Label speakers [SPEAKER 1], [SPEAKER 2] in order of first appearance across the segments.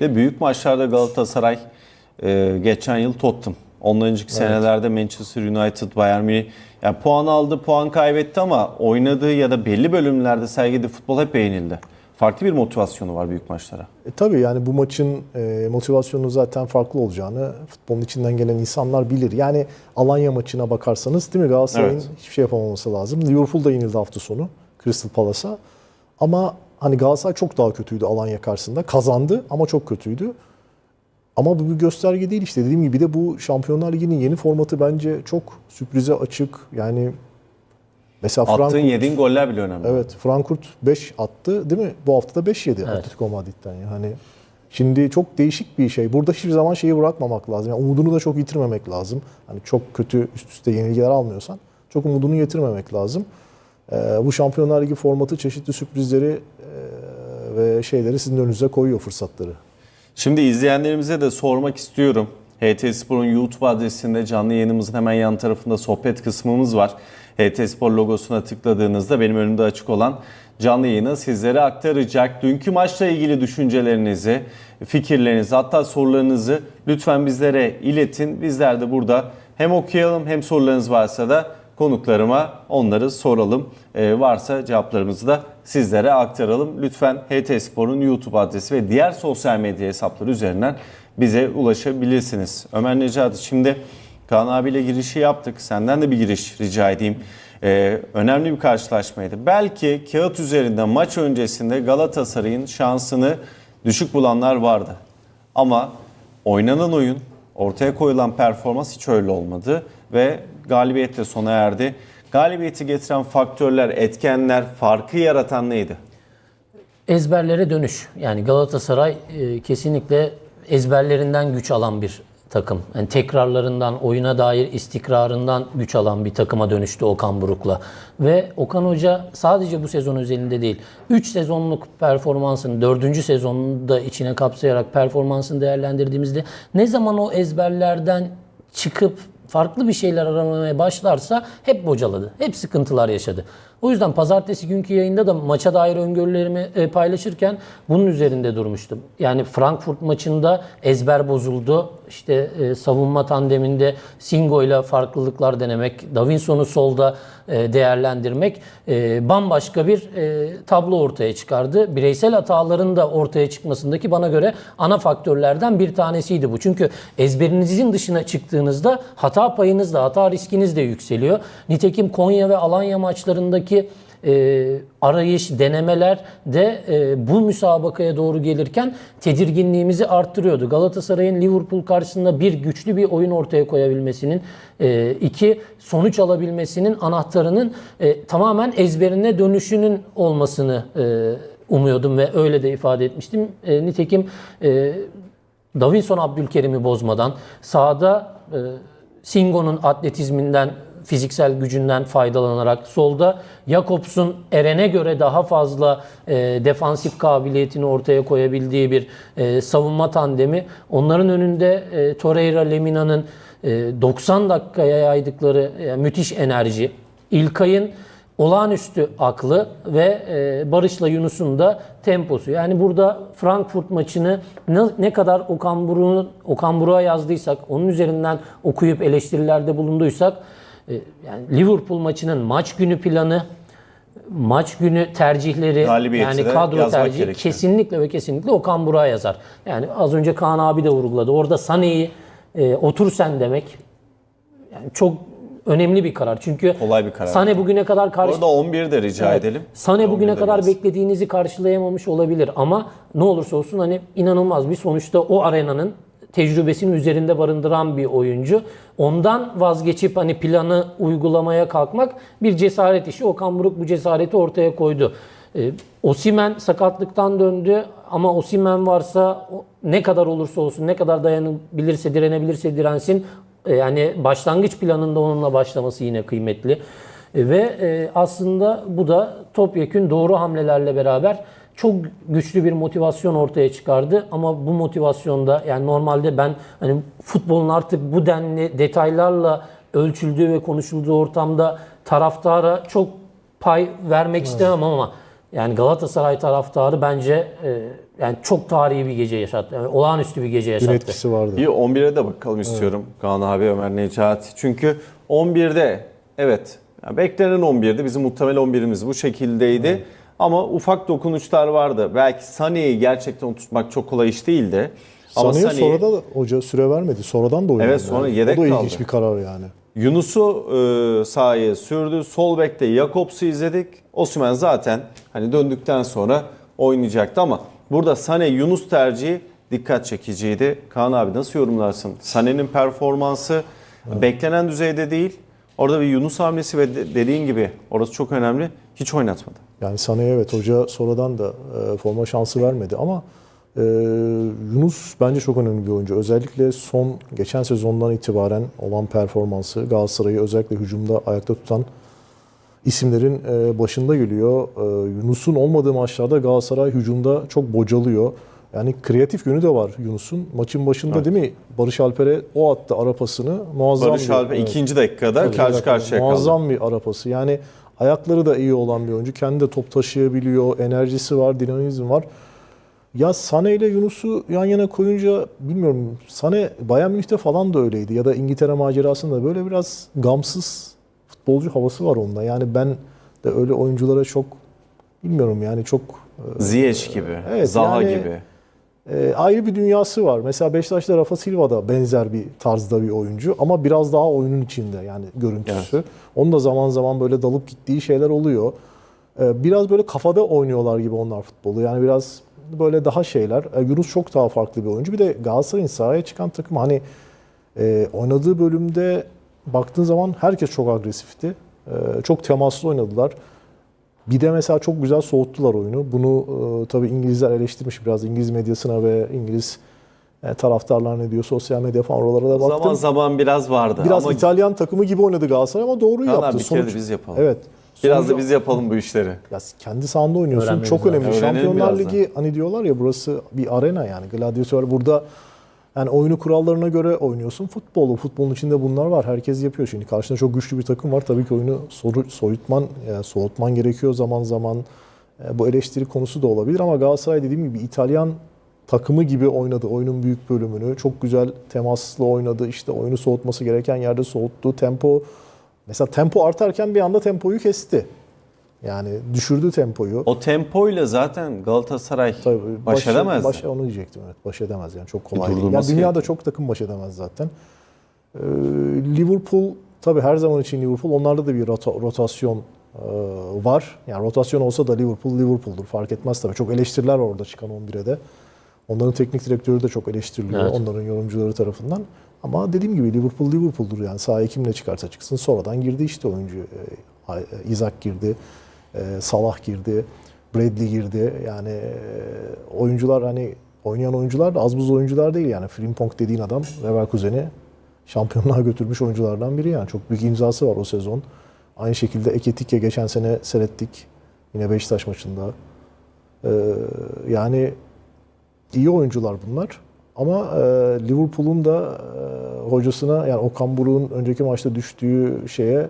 [SPEAKER 1] De büyük maçlarda Galatasaray e, geçen yıl Tottenham. Ondan önceki senelerde Manchester United, Bayern Münih yani puan aldı, puan kaybetti ama oynadığı ya da belli bölümlerde sergilediği futbol hep beğenildi. Farklı bir motivasyonu var büyük maçlara.
[SPEAKER 2] E, tabii yani bu maçın e, motivasyonu zaten farklı olacağını futbolun içinden gelen insanlar bilir. Yani Alanya maçına bakarsanız değil mi Galatasaray'ın
[SPEAKER 1] Evet.
[SPEAKER 2] hiçbir şey yapamaması lazım. Liverpool da yenildi hafta sonu Crystal Palace'a. Ama hani Galatasaray çok daha kötüydü Alanya karşısında. Kazandı ama çok kötüydü. Ama bu bir gösterge değil işte. Dediğim gibi bir de bu Şampiyonlar Ligi'nin yeni formatı bence çok sürprize açık. Yani mesela
[SPEAKER 1] Attığın
[SPEAKER 2] Frankfurt
[SPEAKER 1] yediğin goller bile önemli.
[SPEAKER 2] Evet Frankfurt 5 attı değil mi? Bu hafta da 5 yedi Atletico Madrid'den. Yani şimdi çok değişik bir şey. Burada hiçbir zaman şeyi bırakmamak lazım. Yani umudunu da çok yitirmemek lazım. Hani çok kötü üst üste yenilgiler almıyorsan çok umudunu yitirmemek lazım. Ee, bu Şampiyonlar Ligi formatı çeşitli sürprizleri e, ve şeyleri sizin önünüze koyuyor fırsatları.
[SPEAKER 1] Şimdi izleyenlerimize de sormak istiyorum. HT Spor'un YouTube adresinde canlı yayınımızın hemen yan tarafında sohbet kısmımız var. HT Spor logosuna tıkladığınızda benim önümde açık olan canlı yayını sizlere aktaracak. Dünkü maçla ilgili düşüncelerinizi, fikirlerinizi hatta sorularınızı lütfen bizlere iletin. Bizler de burada hem okuyalım hem sorularınız varsa da konuklarıma onları soralım. Ee, varsa cevaplarımızı da sizlere aktaralım. Lütfen HT Spor'un YouTube adresi ve diğer sosyal medya hesapları üzerinden bize ulaşabilirsiniz. Ömer Necati şimdi Kaan abiyle girişi yaptık. Senden de bir giriş rica edeyim. Ee, önemli bir karşılaşmaydı. Belki kağıt üzerinde maç öncesinde Galatasaray'ın şansını düşük bulanlar vardı. Ama oynanan oyun, ortaya koyulan performans hiç öyle olmadı ve galibiyetle sona erdi. Galibiyeti getiren faktörler, etkenler, farkı yaratan neydi?
[SPEAKER 3] ezberlere dönüş. Yani Galatasaray e, kesinlikle ezberlerinden güç alan bir takım. Yani tekrarlarından, oyuna dair istikrarından güç alan bir takıma dönüştü Okan Buruk'la. Ve Okan Hoca sadece bu sezon özelinde değil, 3 sezonluk performansını, 4. sezonunu da içine kapsayarak performansını değerlendirdiğimizde ne zaman o ezberlerden çıkıp farklı bir şeyler aramaya başlarsa hep bocaladı. Hep sıkıntılar yaşadı. O yüzden pazartesi günkü yayında da maça dair öngörülerimi e, paylaşırken bunun üzerinde durmuştum. Yani Frankfurt maçında ezber bozuldu. İşte e, savunma tandeminde Singo ile farklılıklar denemek, Davinson'u solda e, değerlendirmek bambaşka bir tablo ortaya çıkardı. Bireysel hataların da ortaya çıkmasındaki bana göre ana faktörlerden bir tanesiydi bu. Çünkü ezberinizin dışına çıktığınızda hata payınız da hata riskiniz de yükseliyor. Nitekim Konya ve Alanya maçlarındaki e, arayış, denemeler de e, bu müsabakaya doğru gelirken tedirginliğimizi arttırıyordu. Galatasaray'ın Liverpool karşısında bir güçlü bir oyun ortaya koyabilmesinin, e, iki sonuç alabilmesinin anahtarının e, tamamen ezberine dönüşünün olmasını e, umuyordum ve öyle de ifade etmiştim. E, nitekim e, Davinson Abdülkerim'i bozmadan sahada e, Singo'nun atletizminden fiziksel gücünden faydalanarak solda Jakobs'un Eren'e göre daha fazla e, defansif kabiliyetini ortaya koyabildiği bir e, savunma tandemi. Onların önünde e, Torreira Lemina'nın e, 90 dakikaya yaydıkları e, müthiş enerji. İlkay'ın olağanüstü aklı ve e, Barış'la Yunus'un da temposu. Yani burada Frankfurt maçını ne, ne kadar Okan Buruk'un Okan Buruk'a yazdıysak, onun üzerinden okuyup eleştirilerde bulunduysak, yani Liverpool maçının maç günü planı, maç günü tercihleri,
[SPEAKER 1] Galibiyeti
[SPEAKER 3] yani kadro tercihi
[SPEAKER 1] gerekiyor.
[SPEAKER 3] kesinlikle ve kesinlikle Okan Buruk'a yazar. Yani az önce Kaan abi de vurguladı. Orada Sané'yi e, otur sen demek yani çok önemli bir karar. Çünkü
[SPEAKER 1] Kolay bir karar.
[SPEAKER 3] Sané bugüne kadar karşı
[SPEAKER 1] Orada 11 de rica edelim.
[SPEAKER 3] Sane bugüne
[SPEAKER 1] 11'de
[SPEAKER 3] kadar
[SPEAKER 1] biraz.
[SPEAKER 3] beklediğinizi karşılayamamış olabilir ama ne olursa olsun hani inanılmaz bir sonuçta o arenanın tecrübesini üzerinde barındıran bir oyuncu. Ondan vazgeçip hani planı uygulamaya kalkmak bir cesaret işi. Okan Buruk bu cesareti ortaya koydu. Ee, Osimen sakatlıktan döndü ama Osimen varsa ne kadar olursa olsun, ne kadar dayanabilirse, direnebilirse dirensin. e, Yani başlangıç planında onunla başlaması yine kıymetli. E, Ve e, aslında bu da topyekün doğru hamlelerle beraber çok güçlü bir motivasyon ortaya çıkardı. Ama bu motivasyonda yani normalde ben hani futbolun artık bu denli detaylarla ölçüldüğü ve konuşulduğu ortamda taraftara çok pay vermek istemem ama Yani Galatasaray taraftarı bence e, yani çok tarihi bir gece yaşattı. Yani olağanüstü bir gece yaşattı.
[SPEAKER 2] etkisi vardı.
[SPEAKER 1] Bir 11'e de bakalım istiyorum Kaan abi, Ömer Necati. Çünkü 11'de evet yani beklenen 11'di. Bizim muhtemel 11'imiz bu şekildeydi. Ama ufak dokunuşlar vardı. Belki Sané'yi gerçekten tutmak çok kolay iş değildi. Ama
[SPEAKER 2] Sané'ye
[SPEAKER 1] Sané'yi-
[SPEAKER 2] sonra da hoca süre vermedi. Sonradan da oynadı.
[SPEAKER 1] Evet, sonra
[SPEAKER 2] yani.
[SPEAKER 1] yedek
[SPEAKER 2] O da
[SPEAKER 1] kaldı.
[SPEAKER 2] ilginç bir karar yani.
[SPEAKER 1] Yunus'u e, sahaya sürdü. Sol bekte Jakobs'u izledik. Osimhen zaten hani döndükten sonra oynayacaktı ama burada Sané Yunus tercihi dikkat çekiciydi. Kaan abi nasıl yorumlarsın? Sané'nin performansı beklenen düzeyde değil. Orada bir Yunus hamlesi ve de- dediğin gibi orası çok önemli. Hiç oynatmadı.
[SPEAKER 2] Yani Sané'ye evet hoca sonradan da e, forma şansı vermedi ama e, Yunus bence çok önemli bir oyuncu. Özellikle son geçen sezondan itibaren olan performansı Galatasaray'ı özellikle hücumda ayakta tutan isimlerin e, başında geliyor. E, Yunus'un olmadığı maçlarda Galatasaray hücumda çok bocalıyor. Yani kreatif yönü de var Yunus'un. Maçın başında değil mi Barış Alper'e o attı ara pasını. Muazzam
[SPEAKER 1] Barış Alper
[SPEAKER 2] evet.
[SPEAKER 1] ikinci dakikada karşı karşıya kaldı.
[SPEAKER 2] Muazzam bir arapası. Yani ayakları da iyi olan bir oyuncu. Kendi de top taşıyabiliyor. Enerjisi var, dinamizm var. Ya Sané ile Yunus'u yan yana koyunca bilmiyorum. Sané Bayern Münih'te falan da öyleydi. Ya da İngiltere macerasında böyle biraz gamsız futbolcu havası var onda. Yani ben de öyle oyunculara çok bilmiyorum yani çok e,
[SPEAKER 1] Ziyech gibi,
[SPEAKER 2] Evet,
[SPEAKER 1] Zaha
[SPEAKER 2] yani-
[SPEAKER 1] gibi.
[SPEAKER 2] E, ayrı bir dünyası var. Mesela Beşiktaş'ta Rafa Silva da benzer bir tarzda bir oyuncu ama biraz daha oyunun içinde yani görüntüsü. Onun da zaman zaman böyle dalıp gittiği şeyler oluyor. E, biraz böyle kafada oynuyorlar gibi onlar futbolu. Yani biraz böyle daha şeyler. E, Yunus çok daha farklı bir oyuncu. Bir de Galatasaray'ın sahaya çıkan takım hani e, oynadığı bölümde baktığın zaman herkes çok agresifti. E, çok temaslı oynadılar. Bir de mesela çok güzel soğuttular oyunu. Bunu e, tabii İngilizler eleştirmiş biraz İngiliz medyasına ve İngiliz e, taraftarlar ne diyor, sosyal medya falan oralara da baktım.
[SPEAKER 1] Zaman zaman biraz vardı.
[SPEAKER 2] biraz
[SPEAKER 1] ama
[SPEAKER 2] İtalyan takımı gibi oynadı Galatasaray ama doğru
[SPEAKER 1] Kaan
[SPEAKER 2] yaptı.
[SPEAKER 1] bir kere de biz yapalım.
[SPEAKER 2] Evet.
[SPEAKER 1] biraz
[SPEAKER 2] Sonucu-
[SPEAKER 1] da biz yapalım bu işleri.
[SPEAKER 2] ya kendi sahanda oynuyorsun.
[SPEAKER 3] Öğrenmemiz
[SPEAKER 2] Çok önemli.
[SPEAKER 1] Öğrenelim
[SPEAKER 2] Şampiyonlar
[SPEAKER 1] biraz da.
[SPEAKER 2] Ligi hani diyorlar ya burası bir arena yani. Gladyatör burada yani oyunu kurallarına göre oynuyorsun. Futbolu, futbolun içinde bunlar var. Herkes yapıyor. Şimdi karşında çok güçlü bir takım var. Tabii ki oyunu soyutman, yani soğutman gerekiyor zaman zaman. E, Bu eleştiri konusu da olabilir ama Galatasaray dediğim gibi İtalyan takımı gibi oynadı oyunun büyük bölümünü. Çok güzel temaslı oynadı. İşte oyunu soğutması gereken yerde soğuttu. Tempo mesela tempo artarken bir anda tempoyu kesti. Yani düşürdü tempoyu.
[SPEAKER 1] O tempoyla zaten Galatasaray
[SPEAKER 2] Tabii,
[SPEAKER 1] baş, edemez.
[SPEAKER 2] Baş, onu diyecektim evet. Baş edemez yani çok kolay
[SPEAKER 1] Bir
[SPEAKER 2] değil. Yani dünyada
[SPEAKER 1] gerekiyor.
[SPEAKER 2] çok takım baş edemez zaten. Ee, Liverpool tabii her zaman için Liverpool. Onlarda da bir rota- rotasyon e, var. Yani rotasyon olsa da Liverpool Liverpool'dur. Fark etmez tabii. Çok eleştiriler var orada çıkan 11'e de. Onların teknik direktörü de çok eleştiriliyor.
[SPEAKER 3] Evet.
[SPEAKER 2] Onların yorumcuları tarafından. Ama dediğim gibi Liverpool Liverpool'dur yani. Sahaya kimle çıkarsa çıksın. Sonradan girdi işte oyuncu. Ee, Isaac girdi. E, Salah girdi. Bradley girdi. Yani e, oyuncular hani oynayan oyuncular da az buz oyuncular değil yani. Frimpong dediğin adam Leverkusen'i şampiyonluğa götürmüş oyunculardan biri yani. Çok büyük imzası var o sezon. Aynı şekilde Eketike geçen sene seyrettik. Yine Beşiktaş maçında. Ee, yani iyi oyuncular bunlar. Ama e, Liverpool'un da e, hocasına yani Okan Buruk'un önceki maçta düştüğü şeye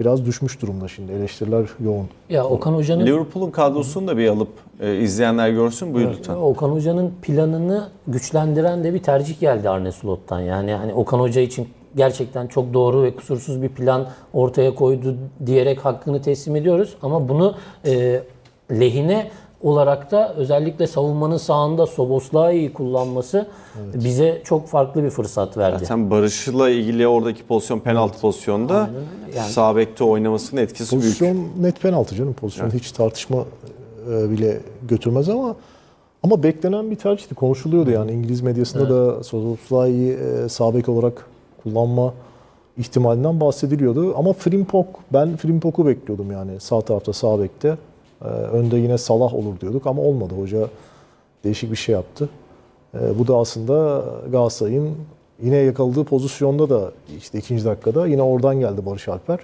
[SPEAKER 2] biraz düşmüş durumda şimdi. Eleştiriler yoğun.
[SPEAKER 3] Ya Okan Hoca'nın
[SPEAKER 1] Liverpool'un kadrosunu da bir alıp e, izleyenler görsün. Buyur lütfen.
[SPEAKER 3] Okan Hoca'nın planını güçlendiren de bir tercih geldi Arne Slot'tan. Yani hani Okan Hoca için gerçekten çok doğru ve kusursuz bir plan ortaya koydu diyerek hakkını teslim ediyoruz. Ama bunu e, lehine olarak da özellikle savunmanın sağında Soboslai'yi kullanması bize çok farklı bir fırsat verdi.
[SPEAKER 1] Zaten Barış'la ilgili oradaki pozisyon penaltı pozisyonda
[SPEAKER 3] Yani-
[SPEAKER 1] sağ bekte oynamasının etkisi büyük.
[SPEAKER 2] Pozisyon net penaltı canım. Pozisyon hiç tartışma e, bile götürmez ama ama beklenen bir tercihti. Konuşuluyordu yani İngiliz medyasında da Szoboszlai'yi e, sağ bek olarak kullanma ihtimalinden bahsediliyordu. Ama Frimpong, ben Frimpong'u bekliyordum yani sağ tarafta sağ bekte. E, önde yine Salah olur diyorduk ama olmadı. Hoca değişik bir şey yaptı. E, bu da aslında Galatasaray'ın yine yakaladığı pozisyonda da işte ikinci dakikada yine oradan geldi Barış Alper.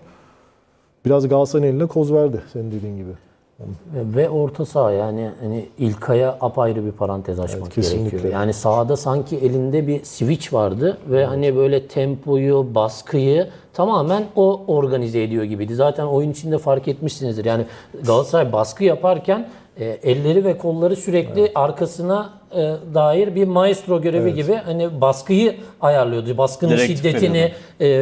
[SPEAKER 2] Biraz Galatasaray'ın eline koz verdi senin dediğin gibi.
[SPEAKER 3] Ve orta saha yani hani İlkay'a apayrı bir parantez açmak
[SPEAKER 2] Evet, kesinlikle.
[SPEAKER 3] gerekiyor. Yani sahada sanki elinde bir switch vardı ve hani böyle tempoyu, baskıyı tamamen o organize ediyor gibiydi. Zaten oyun içinde fark etmişsinizdir. Yani Galatasaray baskı yaparken e, elleri ve kolları sürekli arkasına e, dair bir maestro görevi gibi hani baskıyı ayarlıyordu. Baskının
[SPEAKER 1] Direktif
[SPEAKER 3] şiddetini,
[SPEAKER 1] veriyordu.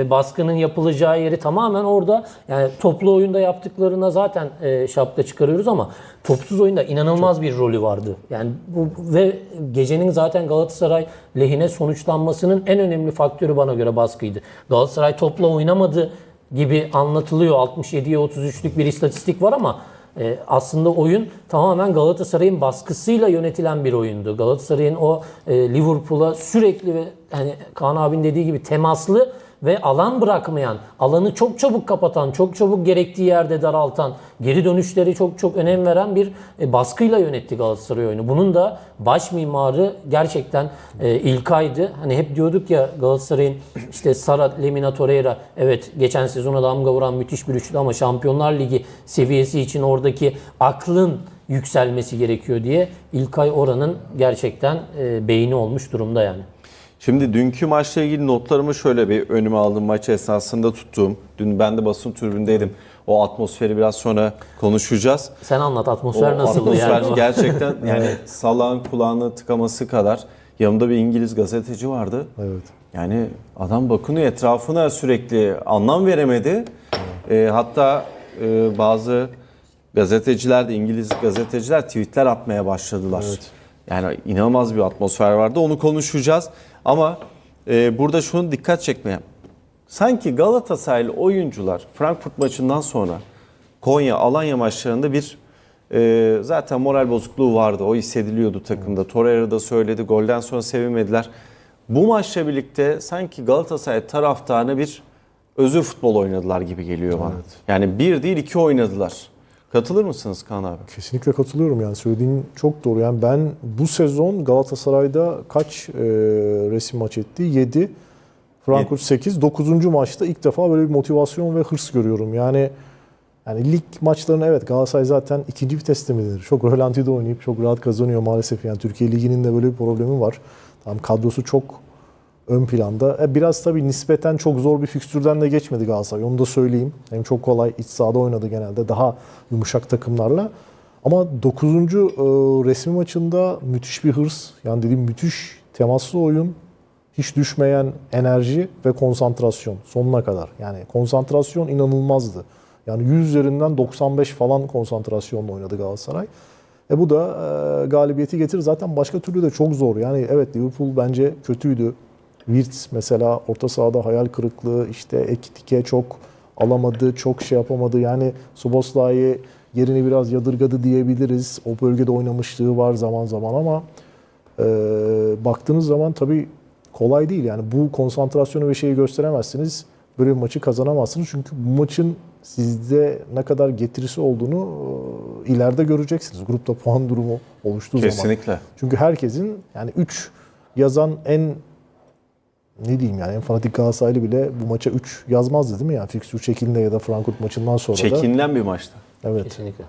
[SPEAKER 3] e, baskının yapılacağı yeri tamamen orada yani toplu oyunda yaptıklarına zaten e, şapka çıkarıyoruz ama topsuz oyunda inanılmaz bir rolü vardı. Yani bu ve gecenin zaten Galatasaray lehine sonuçlanmasının en önemli faktörü bana göre baskıydı. Galatasaray topla oynamadı gibi anlatılıyor. 67'ye 33'lük bir istatistik var ama e, aslında oyun tamamen Galatasaray'ın baskısıyla yönetilen bir oyundu. Galatasaray'ın o e, Liverpool'a sürekli ve hani Kaan abinin dediği gibi temaslı ve alan bırakmayan, alanı çok çabuk kapatan, çok çabuk gerektiği yerde daraltan, geri dönüşleri çok çok önem veren bir e, baskıyla yönetti Galatasaray oyunu. Bunun da baş mimarı gerçekten e, İlkay'dı. Hani hep diyorduk ya Galatasaray'ın işte Sara, Lemina, Torreira evet geçen sezona damga vuran müthiş bir üçlü ama Şampiyonlar Ligi seviyesi için oradaki aklın yükselmesi gerekiyor diye İlkay Oran'ın gerçekten e, beyni olmuş durumda yani.
[SPEAKER 1] Şimdi dünkü maçla ilgili notlarımı şöyle bir önüme aldım maç esnasında tuttuğum. Dün ben de basın tribündeydim. O atmosferi biraz sonra konuşacağız.
[SPEAKER 3] Sen anlat atmosfer
[SPEAKER 1] O
[SPEAKER 3] nasıldı
[SPEAKER 1] atmosfer
[SPEAKER 3] yani?
[SPEAKER 1] gerçekten yani salağın kulağını tıkaması kadar. Yanımda bir İngiliz gazeteci vardı.
[SPEAKER 2] Evet.
[SPEAKER 1] Yani adam bakınıyor etrafına sürekli anlam veremedi. Ee, hatta e, bazı gazeteciler de İngiliz gazeteciler tweetler atmaya başladılar. Yani inanılmaz bir atmosfer vardı. Onu konuşacağız. Ama e, burada şunu dikkat çekmeye. Sanki Galatasaraylı oyuncular Frankfurt maçından sonra Konya, Alanya maçlarında bir e, zaten moral bozukluğu vardı. O hissediliyordu takımda. Torreira da söyledi. Golden sonra sevinmediler. Bu maçla birlikte sanki Galatasaray taraftarına bir özür futbol oynadılar gibi geliyor bana. Yani bir değil iki oynadılar. Katılır mısınız Kaan abi?
[SPEAKER 2] Kesinlikle katılıyorum yani söylediğin çok doğru. Yani ben bu sezon Galatasaray'da kaç e, resim maç etti? 7. Frankfurt 8. 9. maçta ilk defa böyle bir motivasyon ve hırs görüyorum. Yani yani lig maçlarını evet Galatasaray zaten ikinci viteste mi denir? Çok rölantide oynayıp çok rahat kazanıyor maalesef. Yani Türkiye Ligi'nin de böyle bir problemi var. Tam kadrosu çok ön planda. E, biraz tabii nispeten çok zor bir fikstürden de geçmedi Galatasaray. Onu da söyleyeyim. Hem çok kolay iç sahada oynadı genelde. Daha yumuşak takımlarla. Ama 9. e, resmi maçında müthiş bir hırs. Yani dediğim müthiş temaslı oyun. Hiç düşmeyen enerji ve konsantrasyon sonuna kadar. Yani konsantrasyon inanılmazdı. Yani 100 üzerinden 95 falan konsantrasyonla oynadı Galatasaray. E bu da e, galibiyeti getirir. Zaten başka türlü de çok zor. Yani evet Liverpool bence kötüydü. Wirtz mesela orta sahada hayal kırıklığı, işte Ekitike çok alamadı, çok şey yapamadı. Yani Soboslai'yi yerini biraz yadırgadı diyebiliriz. O bölgede oynamışlığı var zaman zaman ama e, baktığınız zaman tabii kolay değil. Yani bu konsantrasyonu ve şeyi gösteremezsiniz. Böyle bir maçı kazanamazsınız. Çünkü bu maçın sizde ne kadar getirisi olduğunu e, ileride göreceksiniz. Grupta puan durumu oluştuğu zaman.
[SPEAKER 1] Kesinlikle.
[SPEAKER 2] Çünkü herkesin yani 3 yazan en ne diyeyim yani en fanatik Galatasaraylı bile bu maça 3 yazmazdı değil mi? Yani fikstür çekildiğinde ya da Frankfurt maçından sonra da.
[SPEAKER 1] Çekinilen bir maçtı.
[SPEAKER 2] Evet.
[SPEAKER 3] Kesinlikle.